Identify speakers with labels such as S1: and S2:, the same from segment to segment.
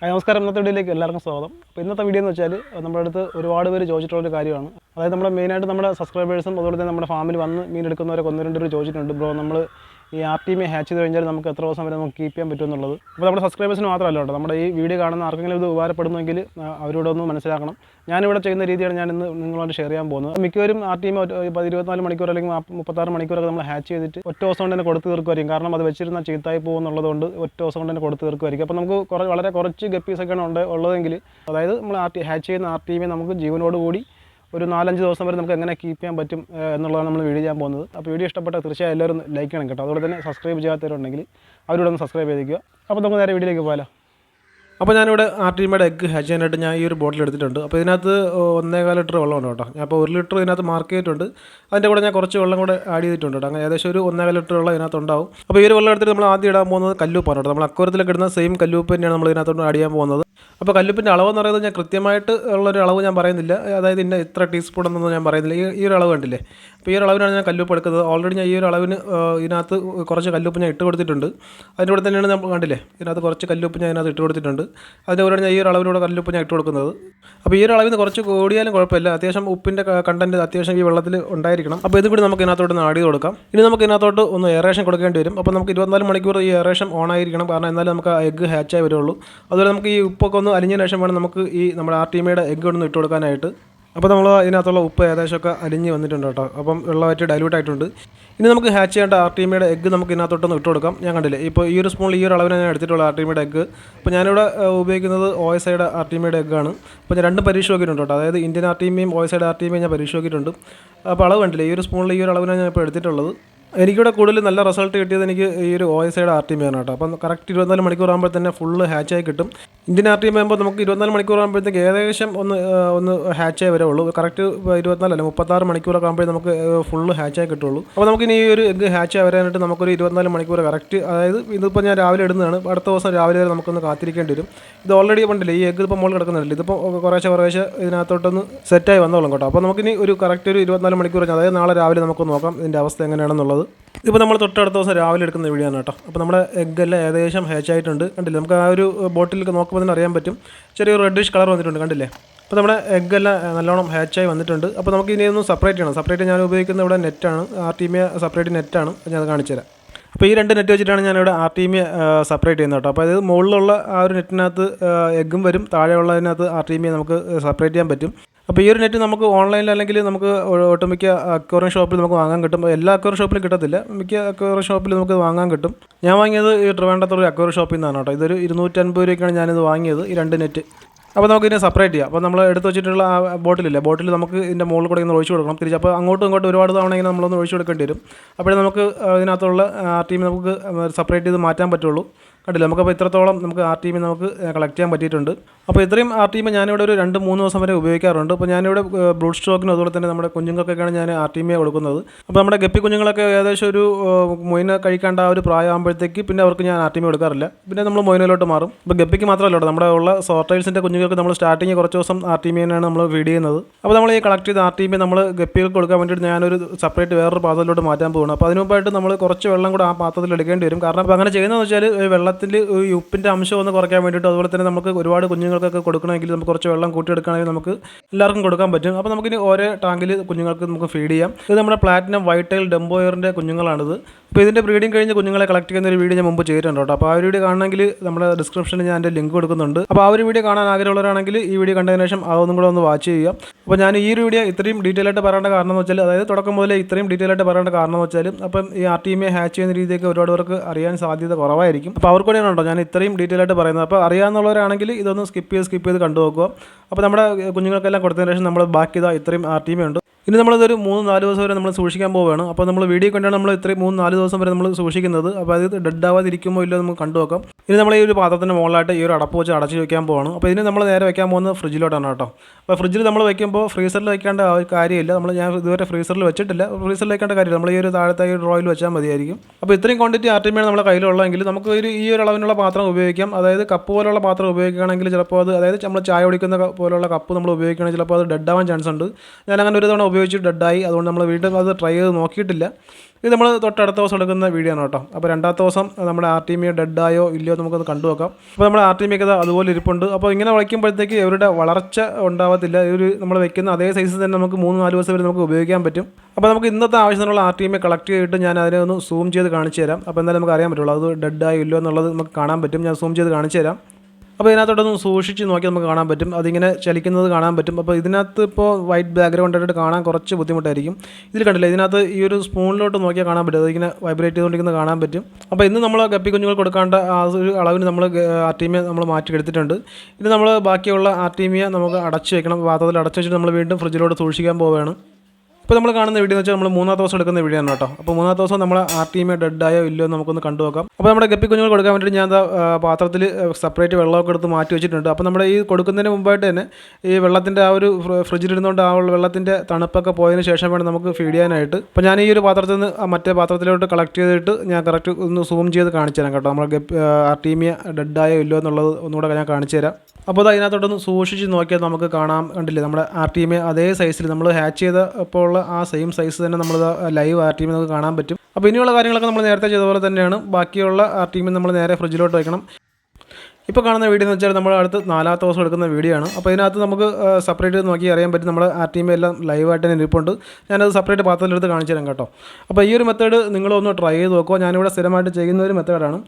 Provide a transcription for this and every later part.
S1: Hi നമസ്കാരം. ഇന്നത്തെ വീഡിയോയിലേക്ക് എല്ലാവർക്കും സ്വാഗതം. അപ്പോൾ ഇന്നത്തെ വീഡിയോ എന്ന് വെച്ചാൽ നമ്മുടെ അടുത്ത് ഒരുപാട് പേര് ചോദിച്ചിട്ടുള്ള ഒരു കാര്യമാണ്. അതായത് നമ്മുടെ മെയിനായിട്ട് നമ്മുടെ സബ്സ്ക്രൈബേഴ്സും അതുപോലെ തന്നെ നമ്മുടെ ഫാമിൽ വന്ന് മീൻ എടുക്കുന്നവരൊക്കെ ഒന്ന് രണ്ട് ചോദിച്ചിട്ടുണ്ട്. ബ്രോ നമ്മൾ ഈ ആർ ടി ഹാച്ച് ചെയ്ത് കഴിഞ്ഞാൽ നമുക്ക് എത്ര ദിവസം വരെ നമുക്ക് കീപ്പ് ചെയ്യാൻ പറ്റും എന്നുള്ളത്. അപ്പോൾ നമ്മുടെ സബ്സ്ക്രൈബേഴ്സിന് മാത്രമല്ല കേട്ടോ. നമ്മുടെ ഈ വീഡിയോ കാണുന്ന ആർക്കെങ്കിലും ഇത് ഉപകാരപ്പെടുന്നെങ്കിൽ അവരോടൊന്ന് മനസ്സിലാക്കണം. ഞാനിവിടെ ചെയ്യുന്ന രീതിയാണ് ഞാൻ ഇന്ന് നിങ്ങളോട് ഷെയർ ചെയ്യാൻ പോകുന്നത്. മിക്കവരും ആർ ടി എം ഇരുപത്തിനാല് മണിക്കൂർ അല്ലെങ്കിൽ മുപ്പത്താറ് മണിക്കൂറൊക്കെ നമ്മൾ ഹാച്ച് ചെയ്തിട്ട് ഒറ്റ ദിവസം കൊണ്ട് തന്നെ കൊടുത്ത് തീർക്കുമായിരിക്കും. കാരണം അത് വെച്ചിരുന്ന ചീത്തായി പോകുന്നുള്ളത് കൊണ്ട് ഒറ്റ ദിവസം കൊണ്ട് തന്നെ കൊടുത്ത് തീർക്കുമായിരിക്കും. അപ്പോൾ നമുക്ക് കുറേ വളരെ കുറച്ച് ഗപ്പീസൊക്കെയാണ് ഉണ്ട് ഉള്ളതെങ്കിൽ അതായത് നമ്മൾ ആർ ടി ഹാച്ച് ചെയ്യുന്ന ആർ ടി എമ്മിൽ നമുക്ക് ജീവനോട് കൂടി ഒരു നാലഞ്ച് ദിവസം വരെ നമുക്ക് എങ്ങനെ കീപ്പ് ചെയ്യാൻ പറ്റും എന്നുള്ളതാണ് നമ്മൾ വീഡിയോ ചെയ്യാൻ പോകുന്നത്. അപ്പോൾ വീഡിയോ ഇഷ്ടപ്പെട്ടാൽ തീർച്ചയായും എല്ലാവരും ലൈക്ക് ചെയ്യണം കേട്ടോ. അതുപോലെ തന്നെ സബ്സ്ക്രൈബ് ചെയ്യാത്തവരുണ്ടെങ്കിൽ അവരോട് ഒന്ന് സബ്സ്ക്രൈബ് ചെയ്തിരിക്കുക അപ്പോൾ നമുക്ക് നേരെ വീഡിയോയിലേക്ക് പോകാലോ. അപ്പോൾ ഞാനിവിടെ ആർട്ടിമയുടെ എഗ്ഗ് ഹാച്ച് ചെയ്യാനായിട്ട് ഞാൻ ഈ ഒരു ബോട്ടിൽ എടുത്തിട്ടുണ്ട്. അപ്പോൾ ഇതിനകത്ത് ഒന്നേകാൽ ലിറ്റർ വെള്ളമുണ്ട് കേട്ടോ. ഞാൻ അപ്പോൾ ഒരു ലിറ്റർ ഇതിനകത്ത് മാർക്ക് ചെയ്തിട്ടുണ്ട്. അതിന്റെ കൂടെ ഞാൻ കുറച്ച് വെള്ളം കൂടെ ആഡ് ചെയ്തിട്ടുണ്ട് കേട്ടോ. അങ്ങനെ ഏകദേശം ഒരു ഒന്നേകാൽ ലിറ്റർ വെള്ളം ഇതിനകത്ത് ഉണ്ടാവും. അപ്പോൾ ഈ ഒരു വെള്ളം എടുത്തിട്ട് നമ്മൾ ആദ്യം ഇടാൻ പോകുന്നത് കല്ലുപ്പാണ് കേട്ടോ. നമ്മൾ അക്വരത്തിലൊക്കെ ഇടുന്ന സെയിം കല്ലുപ്പ് തന്നെയാണ് നമ്മൾ ഇതിനകത്തോട്ട് ആഡ് ചെയ്യാൻ പോകുന്നത്. അപ്പോൾ കല്ലുപ്പിന്റെ അളവെന്ന് പറയുന്നത് ഞാൻ കൃത്യമായിട്ട് ഉള്ളൊരു അളവ് ഞാൻ പറയുന്നില്ല. അതായത് ഇന്ന ഇത്ര ടീസ്പൂൺ എന്നൊന്നും ഞാൻ പറയുന്നില്ല. ഈ ഈ ഒരു അളവ് കണ്ടില്ലേ? അപ്പോൾ ഈ ഒരു അളവിനാണ് ഞാൻ കല്ലുപ്പ് എടുക്കുന്നത്. ഓൾറെഡി ഞാൻ ഈ ഒരു അളവിന് ഇതിനകത്ത് കുറച്ച് കല്ലുപ്പ് ഞാൻ ഇട്ട് കൊടുത്തിട്ടുണ്ട്. അതിന്റെ കൂടെ തന്നെയാണ് നമ്മൾ കണ്ടില്ലേ? ഇതിനകത്ത് കുറച്ച് കല്ലുപ്പ് ഞാൻ ഇതിനകത്ത് ഇട്ട് കൊടുത്തിട്ടുണ്ട്. അതിന്റെ കൂടെ ഞാൻ ഈ ഒരു അളവിലൂടെ കല്ലുപ്പ് ഞാൻ ഇട്ട് കൊടുക്കുന്നത്. അപ്പോൾ ഈ ഒരു അളവിൽ കുറച്ച് കൂടിയാലും കുഴപ്പമില്ല. അത്യാവശ്യം ഉപ്പിന്റെ കണ്ടന്റ് അത്യാവശ്യം ഈ വെള്ളത്തിൽ ഉണ്ടായിരിക്കണം. അപ്പോൾ ഇത് കൂടി നമുക്ക് ഇതിനകത്തോട്ട് ആഡ് ചെയ്ത് കൊടുക്കാം. ഇനി നമുക്ക് ഇതിനകത്തോട്ട് ഒന്ന് എയറേഷൻ കൊടുക്കേണ്ടി വരും. അപ്പോൾ നമുക്ക് ഇരുപത്തിനാല് മണിക്കൂർ ഈ എയറേഷൻ ഓൺ ആയിരിക്കണം. കാരണം എന്നാലും നമുക്ക് എഗ്ഗ് ഹാച്ചായി വരുള്ളൂ. അതുപോലെ നമുക്ക് ഈ ഉപ്പൊക്കെ ഒന്ന് അലിഞ്ഞതിന് ശേഷം വേണം നമുക്ക് ഈ നമ്മുടെ ആർ ടി എമ്മയുടെ എഗ്ഗ് ഒന്ന് ഇട്ട് കൊടുക്കാനായിട്ട്. അപ്പോൾ നമ്മൾ ഇതിനകത്തുള്ള ഉപ്പ് ഏകദേശമൊക്കെ അലിഞ്ഞ് വന്നിട്ടുണ്ട് കേട്ടോ. അപ്പം വെള്ളമായിട്ട് ഡൈലൂട്ട് ആയിട്ടുണ്ട്. ഇനി നമുക്ക് ഹാച്ച് ചെയ്യേണ്ട ആർ ടി എമ്മയുടെ എഗ്ഗ് നമുക്ക് ഇതിനകത്തോട്ടൊന്ന് ഇട്ട് കൊടുക്കാം. ഞാൻ കണ്ടില്ലേ? ഇപ്പോൾ ഈ ഒരു സ്പൂണിൽ ഈ ഒരു അളവിനെ ഞാൻ എടുത്തിട്ടുള്ള ആർ ടി എമ്മയുടെ എഗ്ഗ്. അപ്പോൾ ഞാനിവിടെ ഉപയോഗിക്കുന്നത് ഐയുടെ ആർ ടി എമ്മയുടെ എഗ്ഗാണ് അപ്പോൾ ഞാൻ രണ്ട് പരീക്ഷ നോക്കിയിട്ടുണ്ട് കേട്ടോ. അതായത് ഇന്ത്യൻ ആർ ടി എസ് ഐയുടെ ആർ ടി എമ്മയും ഞാൻ പരീക്ഷ നോക്കിയിട്ടുണ്ട്. അപ്പോൾ അളവ് കണ്ടില്ലേ? ഈ ഒരു സ്പൂണിൽ ഈ ഒരു അളവിനാണ് ഞാൻ ഇപ്പോൾ എടുത്തിട്ടുള്ളത്. എനിക്കിവിടെ കൂടുതൽ നല്ല റിസൾട്ട് കിട്ടിയത് എനിക്ക് ഈ ഒരു ഒ എസ് ഐയുടെ ആർ ടി എം ആണ് കേട്ടോ. അപ്പം കറക്റ്റ് ഇരുപത്തിനാല് മണിക്കൂർ ആകുമ്പോൾ തന്നെ ഫുള്ള് ഹാച്ചായി കിട്ടും. ഇന്ത്യൻ ആർ ടി എം ആകുമ്പോൾ നമുക്ക് ഇരുപത്തിനാല് മണിക്കൂർ ആകുമ്പോഴത്തേക്ക് ഏകദേശം ഒന്ന് ഒന്ന് ഹാച്ചായി വരുള്ളൂ കറക്റ്റ് ഇരുപത്തിനാലല്ല മുപ്പത്താറ് മണിക്കൂറൊക്കെ ആകുമ്പോഴേ നമുക്ക് ഫുള്ള് ഹാച്ചായി കിട്ടുള്ളൂ. അപ്പോൾ നമുക്ക് ഇനി ഈ ഒരു എഗ്ഗ് ഹാച്ചായി വരാനായിട്ട് നമുക്കൊരു ഇരുപത്തിനാല് മണിക്കൂർ കറക്റ്റ് അതായത് ഇതിപ്പോൾ ഞാൻ രാവിലെ ഇടുന്നതാണ്. അടുത്ത ദിവസം രാവിലെ വരെ നമുക്കൊന്ന് കാത്തിരിക്കേണ്ടി വരും. ഇത് ഓൾറെഡി കണ്ടില്ലേ ഈ എഗ്ഗ് ഇപ്പോൾ മുകളിൽ കിടക്കുന്നില്ല ഇതിപ്പോൾ കുറേശ്ശെ കുറേശ്ശെ ഇതിനകത്തോട്ടൊന്ന് സെറ്റായി വന്നോളും കേട്ടോ. അപ്പോൾ നമുക്കിനി ഒരു കറക്റ്റ് ഒരു ഇരുപത്തിനാല് മണിക്കൂർ അതായത് നാളെ രാവിലെ നമുക്ക് നോക്കാം ഇതിന്റെ അവസ്ഥ എങ്ങനെയാണെന്നുള്ളത്. ഇപ്പോൾ നമ്മൾ തൊട്ടടുത്ത ദിവസം രാവിലെ എടുക്കുന്ന വീഡിയോ ആണ് കേട്ടോ. അപ്പോൾ നമ്മുടെ എഗ്ഗെല്ലാം ഏകദേശം ഹാച്ച് ആയിട്ടുണ്ട്. കണ്ടില്ലേ? നമുക്ക് ആ ഒരു ബോട്ടിലൊക്കെ നോക്കുമ്പോൾ തന്നെ അറിയാൻ പറ്റും. ചെറിയൊരു റെഡിഷ് കളർ വന്നിട്ടുണ്ട് കണ്ടില്ലേ? അപ്പോൾ നമ്മുടെ എഗ്ഗെല്ലാം നല്ലോണം ഹാച്ച് ആയി വന്നിട്ടുണ്ട്. അപ്പോൾ നമുക്ക് ഇനി ഒന്ന് സെപ്പറേറ്റ് ചെയ്യണം. സെപ്പറേറ്റ് ഞാൻ ഉപയോഗിക്കുന്ന ഇവിടെ നെറ്റാണ് ആർ ടി എം സെപ്പറേറ്റ് നെറ്റാണ് ഞാൻ കാണിച്ചു തരാം. അപ്പോൾ ഈ രണ്ട് നെറ്റ് വെച്ചിട്ടാണ് ഞാനിവിടെ ആർ ടി എം സെപ്പറേറ്റ് ചെയ്യുന്നത് കേട്ടോ. അപ്പോൾ അത് മുകളിലുള്ള ആ ഒരു നെറ്റിനകത്ത് എഗ്ഗും വരും. താഴെയുള്ളതിനകത്ത് ആർ ടി എമ്മിയെ നമുക്ക് സെപ്പറേറ്റ് ചെയ്യാൻ പറ്റും. അപ്പോൾ ഈ ഒരു നെറ്റ് നമുക്ക് ഓൺലൈനിൽ അല്ലെങ്കിൽ നമുക്ക് ഒട്ടുമിക്ക അക്വറിയം ഷോപ്പിൽ നമുക്ക് വാങ്ങാൻ കിട്ടും. എല്ലാ അക്വറിയം ഷോപ്പിലും കിട്ടത്തില്ല. മിക്ക അക്വറിയം ഷോപ്പിൽ നമുക്ക് വാങ്ങാൻ കിട്ടും. ഞാൻ വാങ്ങിയത് ഈ ട്രിവാൻഡ്രത്തുള്ള അക്വറിയം ഷോപ്പിൽ നിന്നാണ് കേട്ടോ. ഇതൊരു ഇരുന്നൂറ്റൻപത് രൂപയ്ക്കാണ് ഞാനിത് വാങ്ങിയത് ഈ രണ്ട് നെറ്റ്. അപ്പോൾ നമുക്ക് ഇതിനെ സെപ്പറേറ്റ് ചെയ്യാം. അപ്പോൾ നമ്മൾ എടുത്ത് വെച്ചിട്ടുള്ള ആ ബോട്ടിലില്ലേ? ബോട്ടിൽ നമുക്ക് ഇതിന്റെ മുകളിൽ കൂടെ ഇങ്ങനെ ഒഴിച്ചു കൊടുക്കണം. തിരിച്ച് അപ്പോൾ അങ്ങോട്ടും ഇങ്ങോട്ടും ഒരുപാട് തവണ ഇങ്ങനെ നമ്മളൊന്ന് ഒഴിച്ചു കൊടുക്കേണ്ടി വരും. അപ്പോഴേ നമുക്ക് ഇതിനകത്തുള്ള ആ ടീം നമുക്ക് സെപ്പറേറ്റ് ചെയ്ത് മാറ്റാൻ പറ്റുള്ളൂ. കണ്ടില്ല. നമുക്കപ്പോൾ ഇത്രത്തോളം നമുക്ക് ആർ ടി എം നമുക്ക് കളക്ട് ചെയ്യാൻ പറ്റിയിട്ടുണ്ട്. അപ്പോൾ ഇത്രയും ആർ ടി എം ഞാനിവിടെ ഒരു രണ്ട് മൂന്ന് ദിവസം വരെ ഉപയോഗിക്കാറുണ്ട്. അപ്പോൾ ഞാനിവിടെ ബ്രൂഡ് സ്ട്രോക്കിനും അതുപോലെ തന്നെ നമ്മുടെ കുഞ്ഞുങ്ങൾക്കൊക്കെയാണ് ഞാൻ ആർ ടി എം കൊടുക്കുന്നത്. അപ്പോൾ നമ്മുടെ ഗപ്പി കുഞ്ഞുങ്ങളൊക്കെ ഏകദേശം ഒരു മൊയിന കഴിക്കേണ്ട ആ ഒരു പ്രായമാകുമ്പോഴത്തേക്ക് പിന്നെ അവർക്ക് ഞാൻ ആർ ടി എം കൊടുക്കാറില്ല. പിന്നെ നമ്മൾ മൊയിനയിലോട്ട് മാറും. ഇപ്പോൾ ഗപ്പിക്ക് മാത്രമല്ല നമ്മുടെ ഉള്ള സോർട്ടൈൽസിന്റെ കുഞ്ഞുങ്ങൾക്ക് നമ്മൾ സ്റ്റാർട്ടിങ് കുറച്ച് ദിവസം ആർ ടി എമ്മിനാണ് നമ്മൾ ഫീഡ് ചെയ്യുന്നത്. അപ്പോൾ നമ്മൾ ഈ കളക്ട് ചെയ്ത ആർ ടി എം നമ്മൾ ഗപ്പികൾക്ക് കൊടുക്കാൻ വേണ്ടിയിട്ട് ഞാനൊരു സെപ്പറേറ്റ് വേറൊരു പാത്രത്തിലോട്ട് മാറ്റാൻ പോകണം അപ്പോൾ അതിനുമുമ്പായിട്ട് നമ്മൾ കുറച്ച് വെള്ളം കൂടെ ആ പാത്രത്തിൽ എടുക്കേണ്ടി വരും. കാരണം അപ്പോൾ അങ്ങനെ ചെയ്യുന്നതെന്ന് വെച്ചാൽ ഈ വെള്ളത്തിൽ ഉപ്പിന്റെ അംശം ഒന്ന് കുറയ്ക്കാൻ വേണ്ടിയിട്ട് അതുപോലെ തന്നെ നമുക്ക് ഒരുപാട് കുഞ്ഞുങ്ങൾക്കൊക്കെ കൊടുക്കണമെങ്കിൽ നമുക്ക് കുറച്ച് വെള്ളം കൂട്ടിയെടുക്കണമെങ്കിൽ നമുക്ക് എല്ലാവർക്കും കൊടുക്കാൻ പറ്റും. അപ്പോൾ നമുക്കിനി ഓരോ ടാങ്കിൽ കുഞ്ഞുങ്ങൾക്ക് നമുക്ക് ഫീഡ് ചെയ്യാം. ഇത് നമ്മുടെ പ്ലാറ്റിനം വൈറ്റ് ടൈൽ ഡെമ്പോയറിന്റെ കുഞ്ഞുങ്ങളാണിത്. അപ്പോൾ ഇതിന്റെ ബ്രീഡിംഗ് കഴിഞ്ഞ് കുഞ്ഞുങ്ങളെ കളക്ട് ചെയ്യുന്ന ഒരു വീഡിയോ ഞാൻ മുമ്പ് ചെയ്തിട്ടുണ്ട് കേട്ടോ. അപ്പോൾ ആ ഒരു വീഡിയോ കാണണമെങ്കിൽ നമ്മുടെ ഡിസ്ക്രിപ്ഷനിൽ ഞാൻ എന്റെ ലിങ്ക് കൊടുക്കുന്നുണ്ട്. അപ്പോൾ ആ ഒരു വീഡിയോ കാണാൻ ആഗ്രഹമുള്ളവരാണെങ്കിൽ ഈ വീഡിയോ കണ്ടതിന് ശേഷം അതൊന്നും കൂടെ ഒന്ന് വാച്ച് ചെയ്യുക. അപ്പോൾ ഞാൻ ഈ ഒരു വീഡിയോ ഇത്രയും ഡീറ്റെയിൽ ആയിട്ട് പറയേണ്ട കാരണം എന്ന് വെച്ചാൽ അതായത് തുടക്കം മുതലേ ഇത്രയും ഡീറ്റെയിൽ ആയിട്ട് പറയേണ്ട കാരണം എന്ന് വെച്ചാൽ അപ്പം ഈ ആർ ടി എമ്മെ ഹാച്ച് ചെയ്യുന്ന രീതിയൊക്കെ ഒരുപാട് പേർക്ക് അറിയാൻ സാധ്യത കുറവായിരിക്കും. അപ്പോൾ അവർക്ക് കേട്ടോ ഞാൻ ഇത്രയും ഡീറ്റെയിൽ ആയിട്ട് പറയുന്നത്. അപ്പോൾ അറിയാവുന്നവരാണെങ്കിൽ ഇതൊന്ന് സ്കിപ്പ് ചെയ്ത് സ്കിപ്പ് ചെയ്ത് കണ്ടു നോക്കുക അപ്പോൾ നമ്മുടെ കുഞ്ഞുങ്ങൾക്കെല്ലാം കൊടുത്തതിന് ശേഷം നമ്മൾ ബാക്കി ഇതാ ഇത്രയും ആർ ടി ഉണ്ട് ഇനി നമ്മളിതൊരു മൂന്ന് നാല് ദിവസം വരെ നമ്മൾ സൂക്ഷിക്കാൻ പോവുകയാണ്. അപ്പോൾ നമ്മൾ വീഡിയോ കണ്ടാണ് നമ്മൾ ഇത്രയും മൂന്ന് നാല് ദിവസം വരെ നമ്മൾ സൂക്ഷിക്കുന്നത്. അപ്പോൾ അത് ഡെഡ് ആവാതിരിക്കുമോ ഇല്ലോ നമുക്ക് കണ്ടു നോക്കാം. ഇനി നമ്മൾ ഈ ഒരു പാത്രത്തിന്റെ മുകളിലായിട്ട് ഈ ഒരു അടപ്പ് വെച്ച് അടച്ച് വെക്കാൻ പോവാണ്. അപ്പോൾ ഇതിന് നമ്മൾ നേരെ വെക്കാൻ പോകുന്നത് ഫ്രിഡ്ജിലോട്ടാണ് കേട്ടോ. അപ്പോൾ ഫ്രിഡ്ജിൽ നമ്മൾ വെക്കുമ്പോൾ ഫ്രീസറിൽ ഒരു കാര്യമില്ല. നമ്മൾ ഞാൻ ഇതുവരെ ഫ്രീസറിൽ വെച്ചിട്ടില്ല. ഫ്രീസറിൽ വെക്കേണ്ട കാര്യമില്ല. നമ്മൾ ഈ ഒരു താഴത്തെ ഈ ഡ്രോയിൽ വെച്ചാൽ മതിയായിരിക്കും. അപ്പോൾ ഇത്രയും ക്വാണ്ടിറ്റി ആർട്ടിമയാണ് നമ്മുടെ കയ്യിലുള്ളതെങ്കിൽ നമുക്ക് ഒരു ഈ ഒരു അളവിനുള്ള പാത്രം ഉപയോഗിക്കാം. അതായത് കപ്പ് പോലുള്ള പാത്രം ഉപയോഗിക്കുകയാണെങ്കിൽ ചിലപ്പോൾ അത് അതായത് നമ്മൾ ചായ കുടിക്കുന്ന പോലുള്ള കപ്പ് നമ്മൾ ഉപയോഗിക്കുകയാണെങ്കിൽ ചിലപ്പോൾ അത് ഡെഡ് ആവാൻ ചാൻസ് ഉണ്ട് ഞാൻ അങ്ങനെ ഒരു തവണ ഉപയോഗിച്ച് ഡെഡായി അതുകൊണ്ട് നമ്മൾ വീണ്ടും അത് ട്രൈ ചെയ്ത് നോക്കിയിട്ടില്ല. ഇത് നമ്മൾ തൊട്ടടുത്ത ദിവസം എടുക്കുന്ന വീഡിയോ ആണ് കേട്ടോ. അപ്പോൾ രണ്ടാമത്തെ ദിവസം നമ്മുടെ ആർ ടി മി ഡെഡായോ ഇല്ലയോ നമുക്കത് കണ്ടു നോക്കാം. അപ്പോൾ നമ്മുടെ ആർ ടി മി അതുപോലെ ഇരിപ്പുണ്ട്. അപ്പോൾ ഇങ്ങനെ വളയ്ക്കുമ്പോഴത്തേക്ക് ഇവരുടെ വളർച്ച ഉണ്ടാവത്തില്ല. ഒരു നമ്മൾ വെക്കുന്ന അതേ സൈസ് തന്നെ നമുക്ക് മൂന്ന് നാല് ദിവസം വരെ നമുക്ക് ഉപയോഗിക്കാൻ പറ്റും. അപ്പോൾ നമുക്ക് ഇന്നത്തെ ആവശ്യത്തിനുള്ള ആർ ടി കളക്ട് ചെയ്തിട്ട് ഞാൻ അതിനെ ഒന്ന് സൂം ചെയ്ത് കാണിച്ചു തരാം. അപ്പോൾ എന്തായാലും നമുക്ക് അറിയാൻ പറ്റുള്ളൂ. അത് ഡെഡായോ ഇല്ലയോ എന്നുള്ളത് നമുക്ക് കാണാൻ പറ്റും. ഞാൻ സൂം ചെയ്ത് കാണിച്ചു തരാം. അപ്പോൾ ഇതിനകത്തോട്ടൊന്ന് സൂക്ഷിച്ച് നോക്കി നമുക്ക് കാണാൻ പറ്റും. അതിങ്ങനെ ചലിക്കുന്നത് കാണാൻ പറ്റും. അപ്പോൾ ഇതിനകത്ത് ഇപ്പോൾ വൈറ്റ് ബാക്ക്ഗ്രൗണ്ട് ആയിട്ട് കാണാൻ കുറച്ച് ബുദ്ധിമുട്ടായിരിക്കും. ഇതിൽ കണ്ടില്ല ഇതിനകത്ത് ഈ ഒരു സ്പൂണിലോട്ട് നോക്കിയാൽ കാണാൻ പറ്റും. അതിങ്ങനെ വൈബ്രേറ്റ് ചെയ്തുകൊണ്ടിരിക്കുന്നത് കാണാൻ പറ്റും. അപ്പോൾ ഇന്ന് നമ്മൾ ഗപ്പി കുഞ്ഞുങ്ങൾ കൊടുക്കേണ്ട ആ ഒരു അളവിന് നമ്മൾ ആർട്ടീമിയ നമ്മൾ മാറ്റി എടുത്തിട്ടുണ്ട് ഇനി നമ്മൾ ബാക്കിയുള്ള ആർട്ടീമിയ നമുക്ക് അടച്ചു വെക്കണം. പാത്രത്തിൽ അടച്ചു വെച്ചിട്ട് നമ്മൾ വീണ്ടും ഫ്രിഡ്ജിലോട്ട് സൂക്ഷിക്കാൻ പോവുകയാണ്. ഇപ്പോൾ നമ്മൾ കാണുന്ന വീഡിയോ എന്ന് വെച്ചാൽ നമ്മൾ മൂന്നാം ദിവസം എടുക്കുന്ന വീഡിയോ ആണ് കേട്ടോ. അപ്പോൾ മൂന്നാം ദിവസം നമ്മൾ ആർ ടി എം ഡെഡായോ ഇല്ലയോ നമുക്കൊന്ന് കണ്ടു നോക്കാം. അപ്പോൾ നമ്മുടെ ഗപ്പി കുഞ്ഞുങ്ങൾ കൊടുക്കാൻ വേണ്ടിയിട്ട് ഞാൻ പാത്രത്തിൽ സെപ്പറേറ്റ് വെള്ളമൊക്കെ എടുത്ത് മാറ്റി വെച്ചിട്ടുണ്ട്. അപ്പോൾ നമ്മുടെ ഈ കൊടുക്കുന്നതിന് മുമ്പായിട്ട് തന്നെ ഈ വെള്ളത്തിന്റെ ആ ഒരു ഫ്രിഡ്ജിലിരുന്നുകൊണ്ട് ആ വെള്ളത്തിന്റെ തണുപ്പൊക്കെ പോയതിന് ശേഷം വേണം നമുക്ക് ഫീഡ് ചെയ്യാനായിട്ട്. അപ്പോൾ ഞാൻ ഈ ഒരു പാത്രത്തിൽ നിന്ന് മറ്റേ പാത്രത്തിലോട്ട് കളക്ട് ചെയ്തിട്ട് ഞാൻ കറക്റ്റ് ഒന്ന് സൂം ചെയ്ത് കാണിച്ചു തരാം കേട്ടോ. ഗപ്പി ആർട്ടീമിയ ഡെഡായോ ഇല്ലയോ എന്നുള്ളത് ഒന്നുകൂടെ ഞാൻ കാണിച്ചു തരാം. അപ്പോൾ അത് അതിനകത്തോട്ടൊന്ന് സൂക്ഷിച്ച് നോക്കിയാൽ നമുക്ക് കാണാം. കണ്ടില്ലേ? നമ്മുടെ ആർ ടി എം അതേ സൈസിൽ നമ്മൾ ഹാച്ച് ചെയ്ത അപ്പോൾ ഉള്ള ആ സെയിം സൈസ് തന്നെ നമ്മൾ ലൈവ് ആർ ടി എം നമുക്ക് കാണാൻ പറ്റും. അപ്പോൾ ഇനിയുള്ള കാര്യങ്ങളൊക്കെ നമ്മൾ നേരത്തെ ചെയ്ത പോലെ തന്നെയാണ്. ബാക്കിയുള്ള ആർ ടി എം നമ്മൾ നേരെ ഫ്രിഡ്ജിലോട്ട് വയ്ക്കണം ഇപ്പോൾ കാണുന്ന വീഡിയോ എന്ന് വെച്ചാൽ നമ്മൾ അടുത്ത് നാലാമത്തെ ദിവസം എടുക്കുന്ന വീഡിയോ ആണ്. അപ്പോൾ ഇതിനകത്ത് നമുക്ക് സെപ്പറേറ്റ് നോക്കി അറിയാൻ പറ്റും. നമ്മൾ ആ ടീം എല്ലാം ലൈവായിട്ട് തന്നെ ഇരിപ്പുണ്ട്. ഞാനത് സെപ്പറേറ്റ് പാത്രത്തിലെടുത്ത് കാണിച്ചു തരാം കേട്ടോ. അപ്പോൾ ഈ ഒരു മെത്തേഡ് നിങ്ങളൊന്ന് ട്രൈ ചെയ്ത് നോക്കുക. ഞാനിവിടെ സ്ഥിരമായിട്ട് ചെയ്യുന്ന ഒരു മെത്തേഡാണ്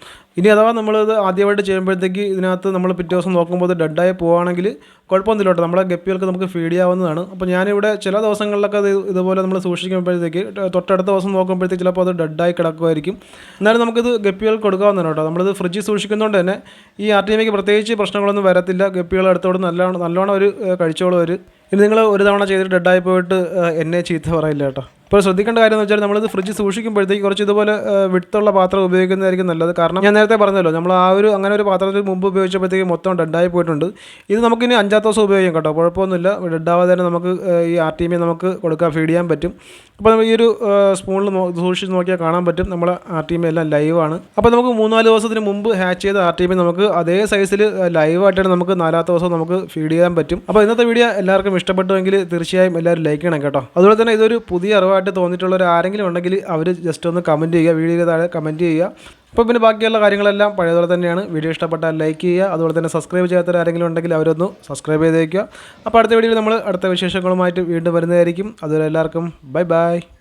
S1: ഇനി അഥവാ നമ്മളിത് ആദ്യമായിട്ട് ചെയ്യുമ്പോഴത്തേക്ക് ഇതിനകത്ത് നമ്മൾ പിറ്റേ ദിവസം നോക്കുമ്പോൾ ഡെഡായി പോവുകയാണെങ്കിൽ കുഴപ്പമൊന്നുമില്ല കേട്ടോ. നമ്മളെ ഗപ്പികൾക്ക് നമുക്ക് ഫീഡ് ചെയ്യാവുന്നതാണ്. അപ്പോൾ ഞാനിവിടെ ചില ദിവസങ്ങളിലൊക്കെ ഇതുപോലെ നമ്മൾ സൂക്ഷിക്കുമ്പോഴത്തേക്ക് തൊട്ടടുത്ത ദിവസം നോക്കുമ്പോഴത്തേക്ക് ചിലപ്പോൾ അത് ഡെഡായി കിടക്കുമായിരിക്കും. എന്നാലും നമുക്കിത് ഗപ്പികൾക്ക് കൊടുക്കാവുന്നതാണ് കേട്ടോ. നമ്മളിത് ഫ്രിഡ്ജിൽ സൂക്ഷിക്കുന്നതുകൊണ്ട് തന്നെ ഈ ആർ ടി പ്രത്യേകിച്ച് പ്രശ്നങ്ങളൊന്നും വരത്തില്ല. ഗപ്പികൾ അടുത്തോട് നല്ലോണം നല്ലോണം ഒരു കഴിച്ചോളും അവർ ഇനി നിങ്ങൾ ഒരു തവണ ചെയ്തിട്ട് ഡെഡായി പോയിട്ട് എന്നെ ചീത്ത പറയില്ല കേട്ടോ. ഇപ്പോൾ ശ്രദ്ധിക്കേണ്ട കാര്യം എന്ന് വെച്ചാൽ നമ്മളിത് ഫ്രിഡ്ജ് സൂക്ഷിക്കുമ്പോഴത്തേക്ക് കുറച്ച് ഇതുപോലെ വിട്ടുള്ള പാത്രം ഉപയോഗിക്കുന്നതായിരിക്കും നല്ലത്. കാരണം ഞാൻ നേരത്തെ പറഞ്ഞല്ലോ നമ്മൾ ആ ഒരു അങ്ങനെ ഒരു പാത്രത്തിൽ മുമ്പ് ഉപയോഗിച്ചപ്പോഴത്തേക്ക് മൊത്തം ഡെഡായി പോയിട്ടുണ്ട് ഇത് നമുക്കിനി അഞ്ചാത്ത ദിവസം ഉപയോഗിക്കാം കേട്ടോ കുഴപ്പമൊന്നുമില്ല. ഡെഡാവാതെ തന്നെ നമുക്ക് ഈ ആർ ടി എമ്മി നമുക്ക് കൊടുക്കാൻ ഫീഡ് ചെയ്യാൻ പറ്റും. അപ്പോൾ നമുക്ക് ഈ ഒരു സ്പൂണിൽ സൂക്ഷിച്ച് നോക്കിയാൽ കാണാൻ പറ്റും. നമ്മളെ ആർ ടി എം എല്ലാം ലൈവാണ് അപ്പോൾ നമുക്ക് മൂന്നാൽ ദിവസത്തിന് മുമ്പ് ഹാച്ച് ചെയ്ത ആർ ടി എം നമുക്ക് അതേ സൈസിൽ ലൈവായിട്ടാണ് നമുക്ക് നാലാമത്തെ ദിവസം നമുക്ക് ഫീഡ് ചെയ്യാൻ പറ്റും. അപ്പോൾ ഇന്നത്തെ വീഡിയോ എല്ലാവർക്കും ഇഷ്ടപ്പെട്ടുവെങ്കിൽ തീർച്ചയായും എല്ലാവരും ലൈക്ക് ചെയ്യണം കേട്ടോ. അതുപോലെ തന്നെ ഇതൊരു പുതിയ അറിവായിട്ട് തോന്നിയിട്ടുള്ളവർ ആരെങ്കിലും ഉണ്ടെങ്കിൽ അവർ ജസ്റ്റ് ഒന്ന് കമന്റ് ചെയ്യുക വീഡിയോ താഴെ കമന്റ് ചെയ്യുക. അപ്പോൾ പിന്നെ ബാക്കിയുള്ള കാര്യങ്ങളെല്ലാം പഴയതുപോലെ തന്നെയാണ്. വീഡിയോ ഇഷ്ടപ്പെട്ടാൽ ലൈക്ക് ചെയ്യുക. അതുപോലെ തന്നെ സബ്സ്ക്രൈബ് ചെയ്യാത്തവർ ആരെങ്കിലും ഉണ്ടെങ്കിൽ അവരൊന്ന് സബ്സ്ക്രൈബ് ചെയ്തേക്കുക. അപ്പോൾ അടുത്ത വീഡിയോയിൽ നമ്മൾ അടുത്ത വിശേഷങ്ങളുമായിട്ട് വീണ്ടും വരുന്നതായിരിക്കും. അതുപോലെ എല്ലാവർക്കും ബൈ ബൈ